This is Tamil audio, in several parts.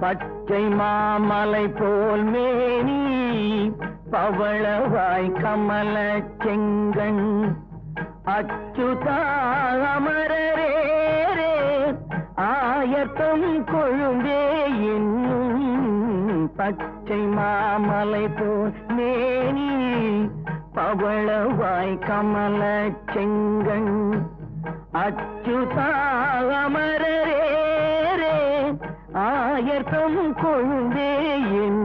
பச்சை மாமலை போல் மேனி பவளவாய் கமல செங்கண். அச்சுதா அமரரே ஆயத்தம் கொழுந்தே என்னும் பச்சை மாமலை போல் மேனி பவளவாய் கமல செங்கண். அச்சுதா அமரரே ஆயர்த்தம் கொழுந்தே என்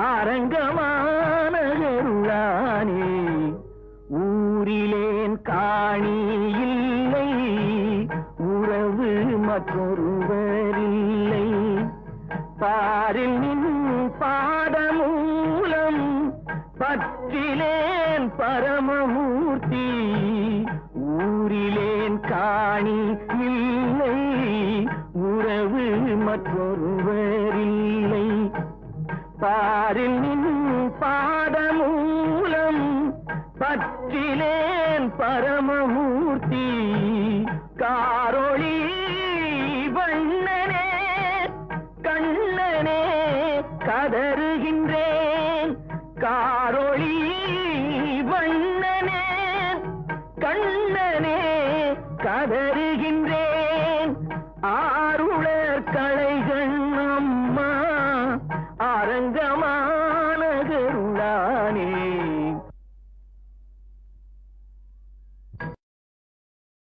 அரங்கமான கருளானே ஊரிலேன் காணி இல்லை உறவு மற்றொருவரில்லை. பாரில் நின் பாதமூலம் பற்றிலேன் பரமமூர்த்தி. ஊரிலேன் காணி இல்லை உறவு மற்றொருவரில்லை. பாரில் நின் பாதமூலம் பற்றிலேன் பரமமூர்த்தி. காரொளி வண்ணனே கண்ணனே கதறுகின்றேன். காரொளி வண்ணனே கண்ணனே கதறுகின்றேன். ஆருளர் கலைகள்